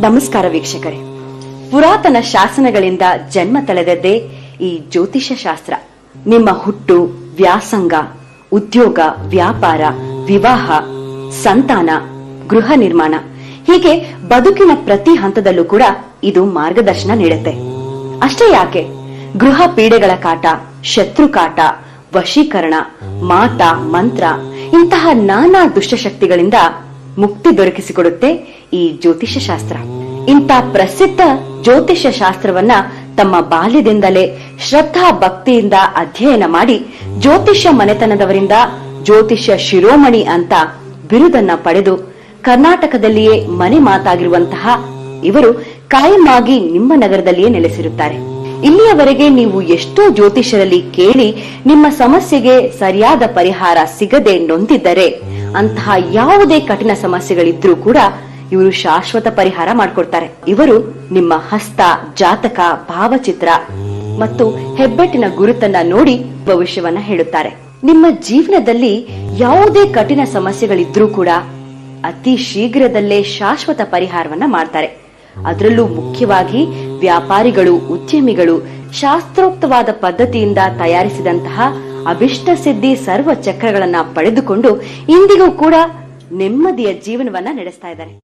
ನಮಸ್ಕಾರ ವೀಕ್ಷಕರೇ. ಪುರಾತನ ಶಾಸನಗಳಿಂದ ಜನ್ಮ ತಳೆದದ್ದೇ ಈ ಜ್ಯೋತಿಷ್ಯ ಶಾಸ್ತ್ರ. ನಿಮ್ಮ ಹುಟ್ಟು, ವ್ಯಾಸಂಗ, ಉದ್ಯೋಗ, ವ್ಯಾಪಾರ, ವಿವಾಹ, ಸಂತಾನ, ಗೃಹ ನಿರ್ಮಾಣ. ಹೀಗೆ ಬದುಕಿನ ಪ್ರತಿ ಹಂತದಲ್ಲೂ ಕೂಡ ಇದು ಮಾರ್ಗದರ್ಶನ ನೀಡುತ್ತೆ. ಅಷ್ಟೇ ಯಾಕೆ? ಗೃಹ ಪೀಡೆಗಳ ಕಾಟ, ಶತ್ರು ಕಾಟ, ವಶೀಕರಣ ಮಾಟ ಮಂತ್ರ ಇಂತಹ ನಾನಾ ದುಷ್ಟಶಕ್ತಿಗಳಿಂದ ಮುಕ್ತಿ ದೊರಕಿಸಿಕೊಡುತ್ತೆ ಈ ಜ್ಯೋತಿಷ್ಯ ಶಾಸ್ತ್ರ. ಇಂಥ ಪ್ರಸಿದ್ಧ ಜ್ಯೋತಿಷ್ಯ ಶಾಸ್ತ್ರವನ್ನ ತಮ್ಮ ಬಾಲ್ಯದಿಂದಲೇ ಶ್ರದ್ಧಾ ಭಕ್ತಿಯಿಂದ ಅಧ್ಯಯನ ಮಾಡಿ ಜ್ಯೋತಿಷ್ಯ ಮನೆತನದವರಿಂದ ಜ್ಯೋತಿಷ್ಯ ಶಿರೋಮಣಿ ಅಂತ ಬಿರುದನ್ನ ಪಡೆದು ಕರ್ನಾಟಕದಲ್ಲಿಯೇ ಮನೆ ಮಾತಾಗಿರುವಂತಹ ಇವರು ಕಾಯಮಾಗಿ ನಿಮ್ಮ ನಗರದಲ್ಲಿಯೇ ನೆಲೆಸಿರುತ್ತಾರೆ. ಇಲ್ಲಿಯವರೆಗೆ ನೀವು ಎಷ್ಟೋ ಜ್ಯೋತಿಷ್ಯರಲ್ಲಿ ಕೇಳಿ ನಿಮ್ಮ ಸಮಸ್ಯೆಗೆ ಸರಿಯಾದ ಪರಿಹಾರ ಸಿಗದೆ ನೊಂದಿದ್ದರೆ ಅಂತಹ ಯಾವುದೇ ಕಠಿಣ ಸಮಸ್ಯೆಗಳಿದ್ರೂ ಕೂಡ ಇವರು ಶಾಶ್ವತ ಪರಿಹಾರ ಮಾಡಿಕೊಡ್ತಾರೆ. ಇವರು ನಿಮ್ಮ ಹಸ್ತ, ಜಾತಕ, ಭಾವಚಿತ್ರ ಮತ್ತು ಹೆಬ್ಬೆಟ್ಟಿನ ಗುರುತನ್ನ ನೋಡಿ ಭವಿಷ್ಯವನ್ನ ಹೇಳುತ್ತಾರೆ. ನಿಮ್ಮ ಜೀವನದಲ್ಲಿ ಯಾವುದೇ ಕಠಿಣ ಸಮಸ್ಯೆಗಳಿದ್ರೂ ಕೂಡ ಅತಿ ಶೀಘ್ರದಲ್ಲೇ ಶಾಶ್ವತ ಪರಿಹಾರವನ್ನ ಮಾಡ್ತಾರೆ. ಅದರಲ್ಲೂ ಮುಖ್ಯವಾಗಿ ವ್ಯಾಪಾರಿಗಳು, ಉದ್ಯಮಿಗಳು ಶಾಸ್ತ್ರೋಕ್ತವಾದ ಪದ್ಧತಿಯಿಂದ ತಯಾರಿಸಿದಂತಹ ಅಭಿಷ್ಟ ಸಿದ್ಧಿ ಸರ್ವ ಚಕ್ರಗಳನ್ನ ಪಡೆದುಕೊಂಡು ಇಂದಿಗೂ ಕೂಡ ನೆಮ್ಮದಿಯ ಜೀವನವನ್ನ ನಡೆಸ್ತಾ ಇದ್ದಾರೆ.